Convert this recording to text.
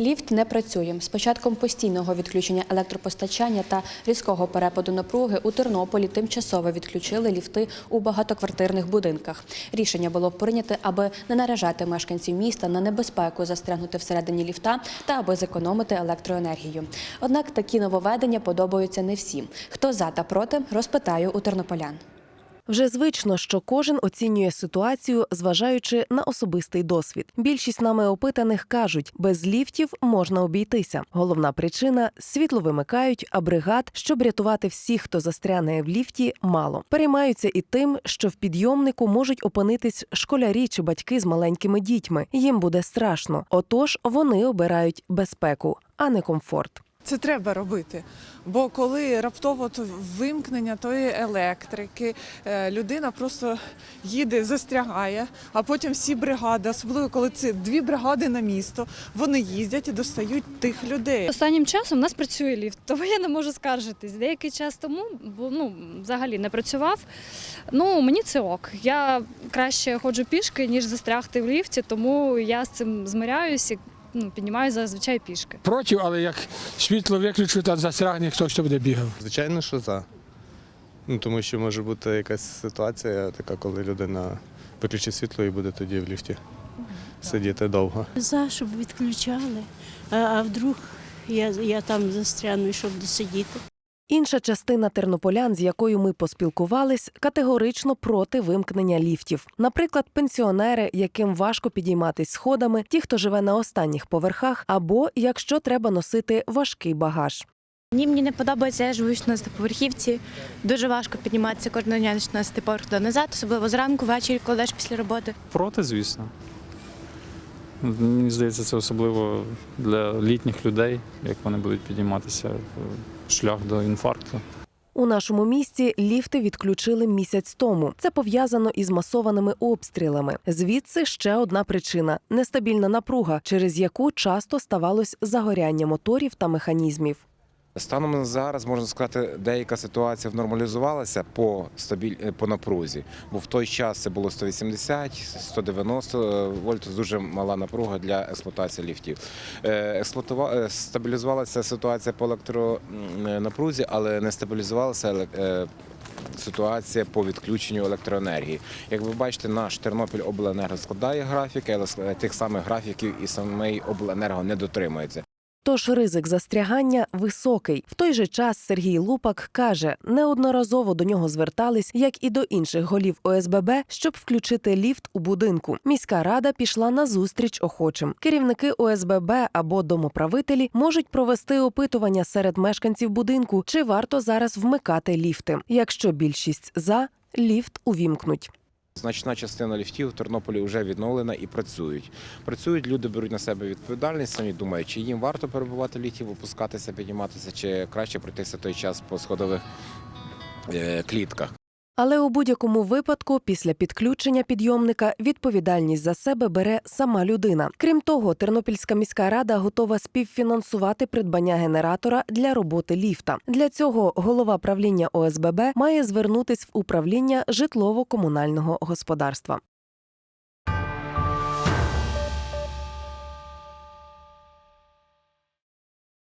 Ліфт не працює. З початком постійного відключення електропостачання та різкого перепаду напруги у Тернополі тимчасово відключили ліфти у багатоквартирних будинках. Рішення було прийняте, аби не наражати мешканців міста на небезпеку застрягнути всередині ліфта та аби зекономити електроенергію. Однак такі нововведення подобаються не всім. Хто за та проти, розпитаю у тернополян. Вже звично, що кожен оцінює ситуацію, зважаючи на особистий досвід. Більшість нами опитаних кажуть, без ліфтів можна обійтися. Головна причина світло вимикають, а бригад, щоб рятувати всіх, хто застряне в ліфті, мало. Переймаються і тим, що в підйомнику можуть опинитись школярі чи батьки з маленькими дітьми. Їм буде страшно. Отож, вони обирають безпеку, а не комфорт. Це треба робити. Бо коли раптово то вимкнення тої електрики, е, людина просто їде, застрягає, а потім всі бригади, особливо коли це дві бригади на місто, вони їздять і достають тих людей. Останнім часом у нас працює ліфт, тому я не можу скаржитись. Деякий час тому бо, ну, взагалі не працював. Ну, мені це ок. Я краще ходжу пішки, ніж застрягти в ліфті, тому я з цим змиряюся ну, піднімаю зазвичай пішки. Проти, але як світло виключу та застрягне, хто що буде бігав. Звичайно, що за. Ну, тому що може бути якась ситуація така, коли людина виключить світло і буде тоді в ліфті сидіти довго. За, щоб відключали. А, а вдруг я, я там застряну, щоб досидіти. Інша частина тернополян, з якою ми поспілкувались, категорично проти вимкнення ліфтів. Наприклад, пенсіонери, яким важко підійматись сходами, ті, хто живе на останніх поверхах, або якщо треба носити важкий багаж. Ні, мені не подобається, я живу на поверхівці. Дуже важко підніматися кожного дня на поверх до назад, особливо зранку, ввечері, коли йдеш після роботи. Проти, звісно. Мені здається, це особливо для літніх людей, як вони будуть підійматися шлях до інфаркту. У нашому місті ліфти відключили місяць тому. Це пов'язано із масованими обстрілами. Звідси ще одна причина нестабільна напруга, через яку часто ставалось загоряння моторів та механізмів. Станом зараз можна сказати, деяка ситуація нормалізувалася по стабіль... е, по напрузі, бо в той час це було 180, 190 вольт, дуже мала напруга для експлуатації ліфтів. Е, Експлуатува... е, Стабілізувалася ситуація по електронапрузі, але не стабілізувалася еле- е, ситуація по відключенню електроенергії. Як ви бачите, наш Тернопіль обленерго складає графіки, але тих самих графіків і самий обленерго не дотримується. Тож ризик застрягання високий. В той же час Сергій Лупак каже, неодноразово до нього звертались, як і до інших голів ОСББ, щоб включити ліфт у будинку. Міська рада пішла на зустріч охочим. Керівники ОСББ або домоправителі можуть провести опитування серед мешканців будинку, чи варто зараз вмикати ліфти. Якщо більшість за, ліфт увімкнуть. Значна частина ліфтів в Тернополі вже відновлена і працюють. Працюють, люди беруть на себе відповідальність, самі думають, чи їм варто перебувати в ліфті, опускатися, підніматися, чи краще пройтися той час по сходових е, клітках. Але у будь-якому випадку, після підключення підйомника, відповідальність за себе бере сама людина. Крім того, Тернопільська міська рада готова співфінансувати придбання генератора для роботи ліфта. Для цього голова правління ОСББ має звернутись в управління житлово-комунального господарства.